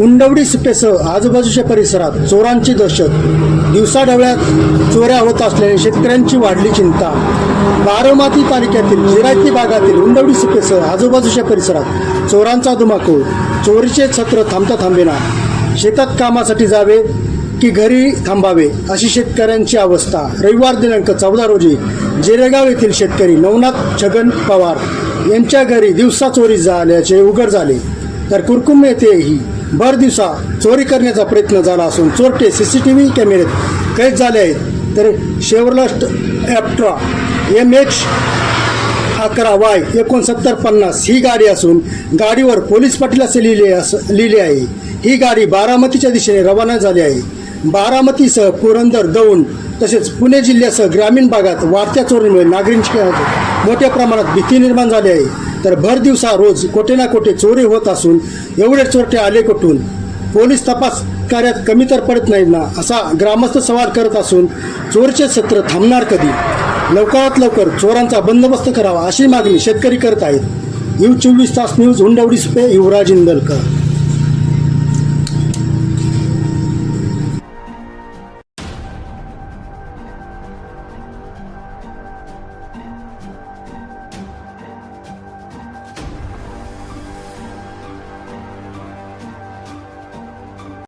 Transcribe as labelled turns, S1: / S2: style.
S1: उंडवडी सुपेसह आजूबाजूच्या परिसरात चोरांची दहशत. दिवसाढवळ्यात चोऱ्या होत असल्याने शेतकऱ्यांची वाढली चिंता. बारामती तालुक्यातील जिरायती भागातील उंडवडी सुपेसह आजूबाजूच्या परिसरात चोरांचा धुमाकूळ. चोरीचे छत्र थांबता थांबेना. शेतात कामासाठी जावे की घरी थांबावे अशी शेतकऱ्यांची अवस्था. रविवार दिनांक चौदा रोजी जेरेगाव येथील शेतकरी नवनाथ छगन पवार यांच्या घरी दिवसा चोरी झाल्याचे उघड झाले. तर कुरकुम येथेही भर दिवसा चोरी करण्याचा प्रयत्न झाला असून चोरटे सी सी टी व्ही कॅमेऱ्यात कैद झाले आहेत. तर शेवरलस्ट ॲप्ट्रा एम एच अकरा वाय एकोणसत्तर पन्नास ही गाडी असून गाडीवर पोलीस पाटील असे लिहिले अस लिहिले आहे. ही गाडी बारामतीच्या दिशेने रवाना झाली आहे. बारामतीसह पुरंदर दौंड तसेच पुणे जिल्ह्यासह ग्रामीण भागात वाढत्या चोरीमुळे नागरिकांची मोठ्या प्रमाणात भीती निर्माण झाली आहे. तर भर दिवसा रोज कोठे ना कोठे चोरी होत असून एवढे चोरटे आले कुठून? पोलीस तपास कार्यात कमी तर पडत नाही ना असा ग्रामस्थ सवाल करत असून चोरचे सत्र थांबणार कधी? लवकरात लवकर चोरांचा बंदोबस्त करावा अशी मागणी शेतकरी करत आहेत. यू चोवीस तास न्यूज हुंडवडी सुपे युवराज इंदलकर.